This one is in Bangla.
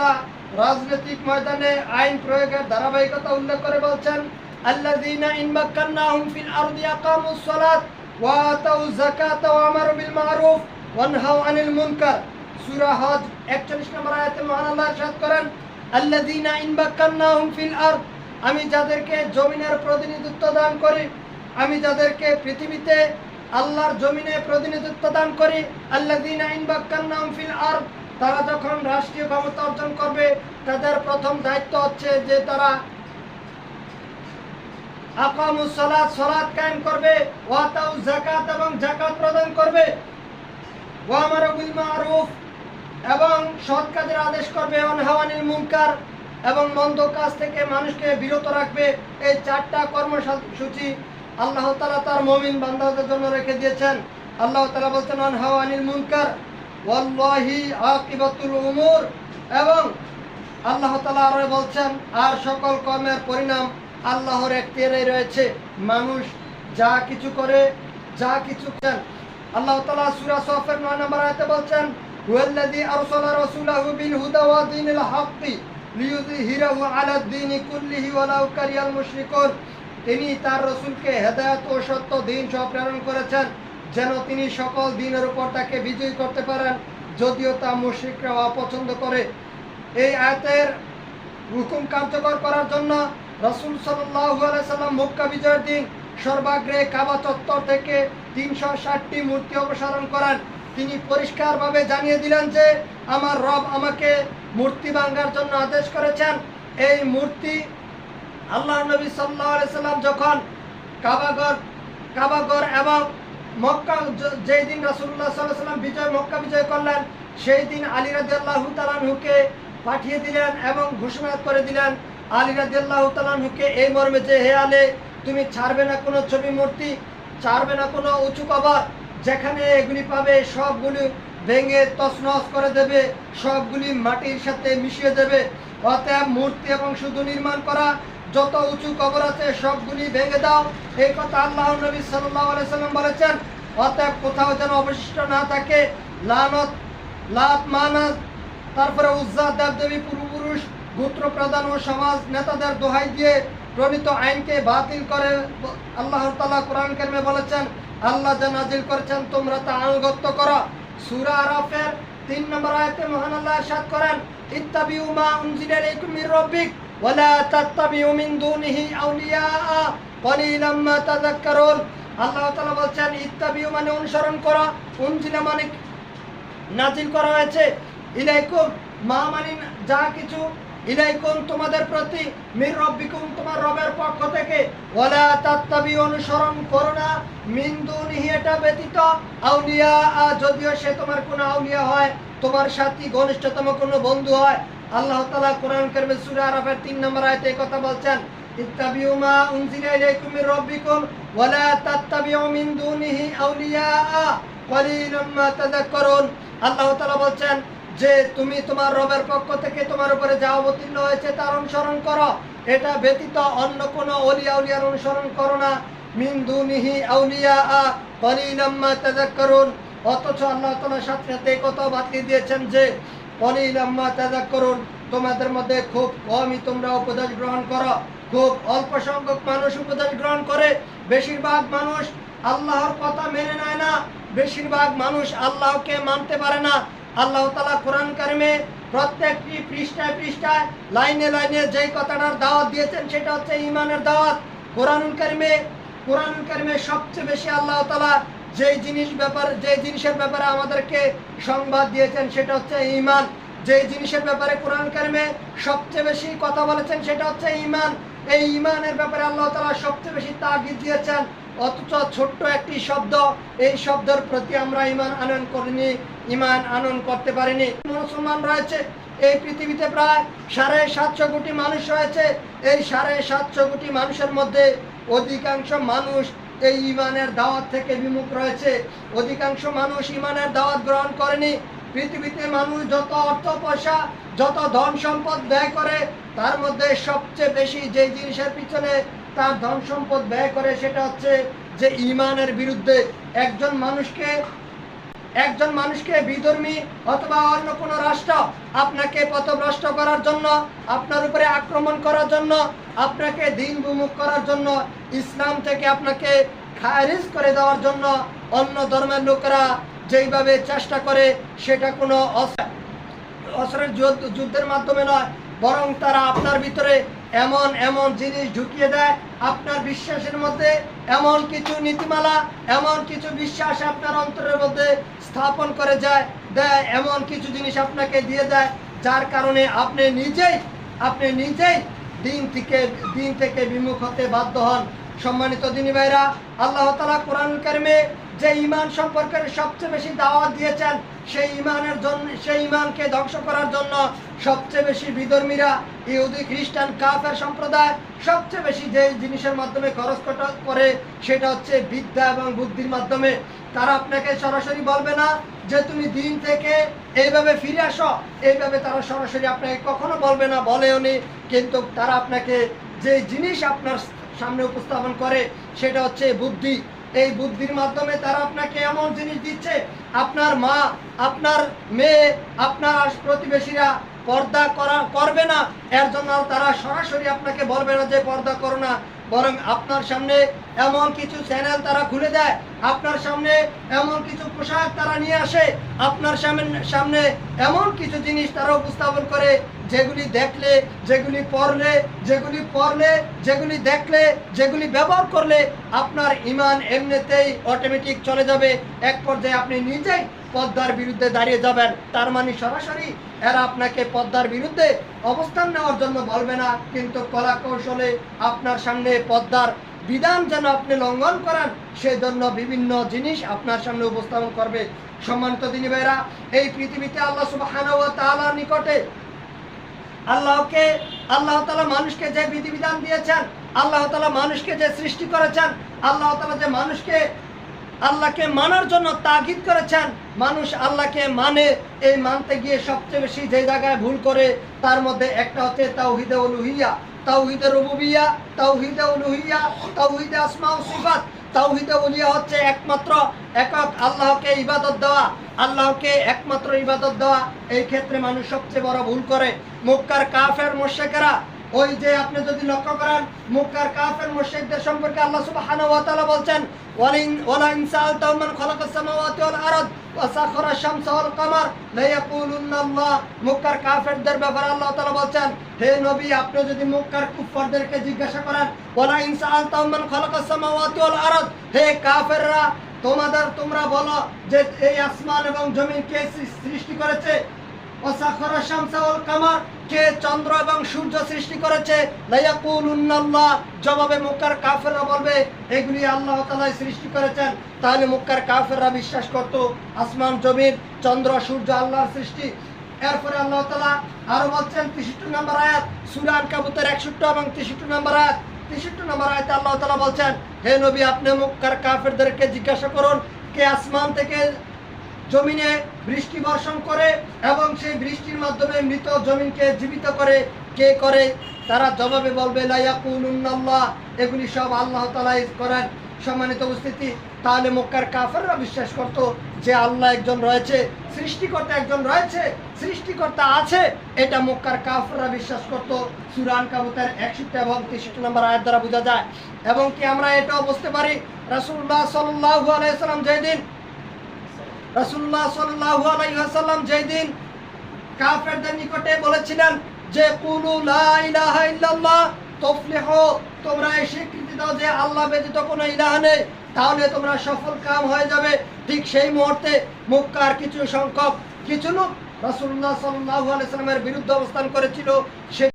তাআলা রাজনৈতিক ময়দানে আইন প্রয়োগের ধারাবাহিকতা উল্লেখ করে বলছেন, আল্লাযীনা ফিল আরদি আকামুস সালাত ওয়া যাকাতা ওয়া আমারু বিল মারুফ ওয়া নাহাউ আনিল মুনকার। সূরা হজ 41 নম্বর আয়াতে মহান করেন, আল্লাযীনা ফিল আরদ, আমি যাদেরকে জমিনের প্রতিনিধিত্ব দান করি, আমি যাদেরকে পৃথিবীতে আল্লাহর জমিনে প্রতিনিধিত্ব দান করি, আল্লাযীনা ইন মাক্কান্নাহুম ফিল আরদ তারা যখন রাষ্ট্রীয় ক্ষমতা অর্জন করবে, তাদের প্রথম দায়িত্ব হচ্ছে যে তারা কায়েম করবে এবং প্রদান করবে। এবং আদেশ করবে এবং থেকে মানুষকে বিরত রাখবে। এই চারটা কর্মসূচি আল্লাহ তার মুমিন বান্দাদের জন্য রেখে দিয়েছেন। আল্লাহ তাআলা বলছেন, অনহাওয়ানিল মুনকার উমুর। এবং আল্লাহ তাআলা আরও বলছেন, আর সকল কর্মের পরিণাম আল্লাহর এখতিয়ারে রয়েছে। মানুষ যা কিছু করে, যা কিছু করেন আল্লাহ তাআলা সূরা সফের 9 নম্বর আয়াতে বলছেন হুদা কারিয়াল তিনি তার রসুলকে হেদায়েত ও সত্য দিন সব প্রেরণ করেছেন। যেন তিনি সকল দিনের উপর তাকে বিজয়ী করতে পারেন, যদিও তা মুশরিকরা অপছন্দ করে। এই আয়াতের হুকুম কার্যকর করার জন্য রসুল সাল্লাম মক্কা বিজয়ের দিন সর্বাগ্রে কাবা চত্বর থেকে তিনশো ষাটটি মূর্তি অপসারণ করেন। তিনি পরিষ্কারভাবে জানিয়ে দিলেন যে, আমার রব আমাকে মূর্তি ভাঙ্গার জন্য আদেশ করেছেন। এই মূর্তি আল্লাহ নবী সাল্লাহ সাল্লাম যখন কাবাগর কাবাগর এবং মক্কা যেই দিন রাসুল্লাহ সাল্লাহ সাল্লাম বিজয় মক্কা বিজয় করলেন, সেই দিন আলী রাজি আল্লাহ তালানহুকে পাঠিয়ে দিলেন এবং ঘোষণা করে দিলেন, আলী রাজি আল্লাহ তালানহুকে এই মর্মে যে, হে আলে, তুমি ছাড়বে না কোনো ছবি মূর্তি, ছাড়বে না কোনো উঁচু কবর, যেখানে এগুলি পাবে, সবগুলি ভেঙে তছনছ করে দেবে, সবগুলি মাটির সাথে মিশিয়ে দেবে, অতএব মূর্তি এবং শুধু নির্মাণ করা যত উঁচু কবর আছে, সবগুলি ভেঙে দাও। এই কথা আল্লাহ নবী সাল্লাম বলেছেন। অতএব কোথাও যেন অবশিষ্ট না থাকে, লানত, লাত, মানাত, তারপরে উজ্জা, দেবদেবী, পূর্বপুরুষ গোত্র প্রধান ও সমাজ নেতাদের দোহাই দিয়ে প্রণীত আইনকে বাতিল করে আল্লাহ তালা কোরআন কারিমে বলেছেন, আল্লাহ যা নাজিল করেছেন, তোমরা তা আনুগত্য করো। সুরা আরফের তিন নম্বর আয়াতে মহান আল্লাহ ইরশাদ করেন, ইত্তাবিউ মা উনজিলা ইলাইকুম মির রাব্বিক। ওয়ালা তাত্তাবিউ মিন দুনিহি আউলিয়া কলিলাম মা তাযাক্কারুন আল্লাহ তাআলা বলছেন, ইত্তাবিউ মানে অনুসরণ করো, উনজিলা মানে নাজিল করা হয়েছে। ইলাইকুম মা মানি যা কিছু, ইলাইকুম তোমাদের প্রতি, মির রব্বিকুম তোমার রবের পক্ষ থেকে। ওয়ালা তাত্তাবি অনুসরণ করো না, মিন দুনিহি, এটা ব্যতীত আউলিয়া, যদিও সে তোমার কোনো আউলিয়া হয়, তোমার সাথী, ঘনিষ্ঠতম কোনো বন্ধু হয় আল্লাহ তাআলা কোরআন কারিমে সূরা আরাফের 3 নম্বর আয়াতে এই কথা বলছেন, ইত্তাবিউ মা উনজিলা ইলাইকুম মির রাব্বিকুম ওয়ালা তাত্তাবিউ মিন দুনিহি আউলিয়া কলিলাম মা তাযাক্কারুন। আল্লাহ তাআলা বলছেন, যে তুমি তোমার রবের পক্ষ থেকে তোমার উপরে যা অবতীর্ণ হয়েছে তার অনুসরণ করো। এটা ব্যতীত অন্য কোনো অলিয়া উলিয়ার অনুসরণ করো না। মিন দুনিহি আউলিয়া কলিলাম মা তাযাক্কারুন। অথচ আল্লাহ তাআলা সাথে সাথে কথা বাতলি দিয়েছেন যে মা তাযাক্কারুন তোমাদের মধ্যে খুব কমই তোমরা উপদেশ গ্রহণ করো। খুব অল্প সংখ্যক মানুষ উপদেশ গ্রহণ করে। বেশিরভাগ মানুষ আল্লাহর কথা মেনে নেয় না। বেশিরভাগ মানুষ আল্লাহকে মানতে পারে না। আল্লাহ তালা কোরআন কারিমে প্রত্যেকটি পৃষ্ঠায় পৃষ্ঠায় লাইনে লাইনে যেই কথাটার দাওয়াত দিয়েছেন, সেটা হচ্ছে ইমানের দাওয়াত। কোরআন কারিমে কোরআন কারিমে সবচেয়ে বেশি আল্লাহ তালা যেই জিনিস ব্যাপারে যে জিনিসের ব্যাপারে আমাদেরকে সংবাদ দিয়েছেন সেটা হচ্ছে ইমান যে জিনিসের ব্যাপারে কোরআন কারিমে সবচেয়ে বেশি কথা বলেছেন সেটা হচ্ছে ইমান এই ইমানের ব্যাপারে আল্লাহ তালা সবচেয়ে বেশি তাগিদ দিয়েছেন। অথচ ছোট্ট একটি শব্দ, এই শব্দের প্রতি আমরা ইমান আনয়ন করিনি ইমান আনয়ন করতে পারিনি। মুসলমান রয়েছে, এই পৃথিবীতে প্রায় সাড়ে সাতশো কোটি মানুষ রয়েছে। এই সাড়ে সাতশো কোটি মানুষের মধ্যে অধিকাংশ মানুষ এই ইমানের দাওয়াত থেকে বিমুখ রয়েছে। অধিকাংশ মানুষ ইমানের দাওয়াত গ্রহণ করেনি। পৃথিবীতে মানুষ যত অর্থ, পয়সা, যত ধন সম্পদ ব্যয় করে, তার মধ্যে সবচেয়ে বেশি যে জিনিসের পিছনে তার ধন সম্পদ ব্যয় করে, সেটা হচ্ছে যে ইমানের বিরুদ্ধে একজন মানুষকে একজন মানুষকে বিধর্মী অথবা অন্য কোনো রাষ্ট্র আপনাকে পথভ্রষ্ট করার জন্য, আপনার উপরে আক্রমণ করার জন্য, আপনাকে দিন বিমুখ করার জন্য, ইসলাম থেকে আপনাকে খারিজ করে দেওয়ার জন্য অন্য ধর্মের লোকেরা যেইভাবে চেষ্টা করে, সেটা কোনো অস্ত্র, অস্ত্রের যুদ্ধ, যুদ্ধের মাধ্যমে নয়, বরং তারা আপনার ভিতরে এমন এমন জিনিস ঢুকিয়ে দেয়, আপনার বিশ্বাসের মধ্যে এমন কিছু নীতিমালা, এমন কিছু বিশ্বাস আপনার অন্তরের মধ্যে স্থাপন করে যায়, দেয়, এমন কিছু জিনিস আপনাকে দিয়ে দেয়, যার কারণে আপনি নিজেই আপনি নিজেই দিন থেকে দিন থেকে বিমুখ হতে বাধ্য হন। সম্মানিত দিনী ভাইরা, আল্লাহ তালা কোরআন কারিমে যে ইমান সম্পর্কে সবচেয়ে বেশি দাওয়াত দিয়েছেন, সেই ইমানের জন্য, সেই ইমানকে ধ্বংস করার জন্য সবচেয়ে বেশি বিধর্মীরা, ইহুদি, খ্রিস্টান, কাফের সম্প্রদায় সবচেয়ে বেশি যে জিনিসের মাধ্যমে খরচ করে, সেটা হচ্ছে বিদ্যা এবং বুদ্ধির মাধ্যমে। তারা আপনাকে সরাসরি বলবে না যে তুমি দিন থেকে এইভাবে ফিরে আসো। এইভাবে তারা সরাসরি আপনাকে কখনো বলবে না, বলেও নি। কিন্তু তারা আপনাকে যে জিনিস আপনার সামনে উপস্থাপন করে, সেটা হচ্ছে বুদ্ধি। এই বুদ্ধির মাধ্যমে তারা আপনাকে এমন জিনিস দিচ্ছে, আপনার মা, আপনার মেয়ে, আপনার প্রতিবেশীরা পর্দা করা, করবে না। এর জন্য তারা সরাসরি আপনাকে বলবে না যে পর্দা করো না। বরং আপনার সামনে এমন কিছু চ্যানেল তারা খুলে দেয়, আপনার সামনে এমন কিছু পোশাক তারা নিয়ে আসে, আপনার সামনে সামনে এমন কিছু জিনিস তারা উপস্থাপন করে, যেগুলি দেখলে, যেগুলি পড়লে যেগুলি পড়লে, যেগুলি দেখলে, যেগুলি ব্যবহার করলে আপনার ইমান এমনিতেই অটোমেটিক চলে যাবে। এক পর্যায়ে আপনি নিজেই পদ্মার বিরুদ্ধে দাঁড়িয়ে যাবেন। তার মানে সরাসরি এরা আপনাকে পদ্মার বিরুদ্ধে অবস্থান নেওয়ার জন্য বলবে না, কিন্তু কলা কৌশলে আপনার সামনে পদ্মার বিধান যেন আপনি লঙ্ঘন করেন, সেজন্য বিভিন্ন জিনিস আপনার সামনে উপস্থাপন করবে। সম্মানিত দিনী ভাইরা এই পৃথিবীতে আল্লাহ তাআলার নিকটে আল্লাহকে, আল্লাহ তালা মানুষকে যে বিধিবিধান দিয়েছেন, আল্লাহ তালা মানুষকে যে সৃষ্টি করেছেন, আল্লাহ তালা যে মানুষকে আল্লাহকে মানার জন্য তাগিদ করেছেন। মানুষ আল্লাহকে মানে এই মানতে গিয়ে সবচেয়ে বেশি যে জায়গায় ভুল করে, তার মধ্যে একটা হচ্ছে তাওহিদে উলুহিয়া। তাওহিদে রুবুবিয়া, তাওহিদে উলুহিয়া, তাওহিদে আসমা সিফাত। তাওহিদে উলিয়া হচ্ছে একমাত্র একক আল্লাহকে ইবাদত দেওয়া। আল্লাহকে একমাত্র ইবাদত দেওয়া, এই ক্ষেত্রে মানুষ সবচেয়ে বড় ভুল করে। মক্কার কাফের মোশেকেরা ওই যে আপনি যদি লক্ষ্য করেন মক্কার কাফের মুশরিকদের সম্পর্কে আল্লাহ সুবহানাহু ওয়া তাআলা বলছেন, ওয়ালিন, ওয়ালা ইনসাল তাওমান খালাকাস সামাওয়াতি ওয়াল আরদ ওয়া সাখারা শামসা ওয়াল কামার লা ইয়াকুলুন্না আল্লাহ মক্কার কাফেরদের ব্যাপারে আল্লাহ তাআলা বলছেন, হে নবী, আপনি যদি মক্কার কুফফারদেরকে জিজ্ঞাসা করেন, ওয়ালা ইনসাল তাওমান খালাকাস সামাওয়াতি ওয়াল আরদ? হে কাফেররা, তোমাদের, তোমরা বলো যে এই আসমান এবং জমিন কে সৃষ্টি করেছে? ওয়াসাখারা শামসা ওয়াল কামার। কে চন্দ্র এবং সূর্য সৃষ্টি করেছে জবাবে মক্কার কাফেররা বলবে, এগুলি আল্লাহ তাআলাই সৃষ্টি করেছেন। তাহলে মক্কার কাফেররা বিশ্বাস করত, আসমান জমির চন্দ্র, সূর্য আল্লাহর সৃষ্টি। এরপরে আল্লাহ তালা আরও বলছেন 63 নম্বর আয়াত সুরান আনকাবুতের 61 এবং 63 নম্বর আয়াত। 63 নম্বর আয়াতে আল্লাহ তালা বলছেন, হে নবী, আপনি মক্কার কাফেরদেরকে জিজ্ঞাসা করুন, কে আসমান থেকে জমিনে বৃষ্টি বর্ষণ করে এবং সেই বৃষ্টির মাধ্যমে মৃত জমিনকে জীবিত করে কে করে? তারা জবাবে বলবে লাইয়াকুলুন্নাল্লাহ এগুলি সব আল্লাহ তালাই করেন। সম্মানিত উপস্থিতি, তাহলে মক্কার কাফেররা বিশ্বাস করত যে আল্লাহ একজন রয়েছে, সৃষ্টিকর্তা একজন রয়েছে, সৃষ্টিকর্তা আছে। এটা মক্কার কাফেররা বিশ্বাস করত। সুরান কাবুতের একষট্টি এবং তেষট্টি নম্বর আয়ের দ্বারা বোঝা যায়। এবং কি আমরা এটাও বুঝতে পারি? রাসূলুল্লাহ সাল্লাল্লাহু আলাইহি সাল্লাম যেদিন কাফেরদের নিকটে বলেছিলেন যে, কুলু লা ইলাহা ইল্লাল্লাহ তোমরা এই স্বীকৃতি দাও যে আল্লাহ ব্যতীত কোনো ইলাহ নেই, তাহলে তোমরা সফল কাম হয়ে যাবে। ঠিক সেই মুহূর্তে মক্কার কিছু সংখ্যক কিছু লোক রাসূলুল্লাহ সাল্লাল্লাহু আলাইহি সাল্লামের বিরুদ্ধে অবস্থান করেছিল। সে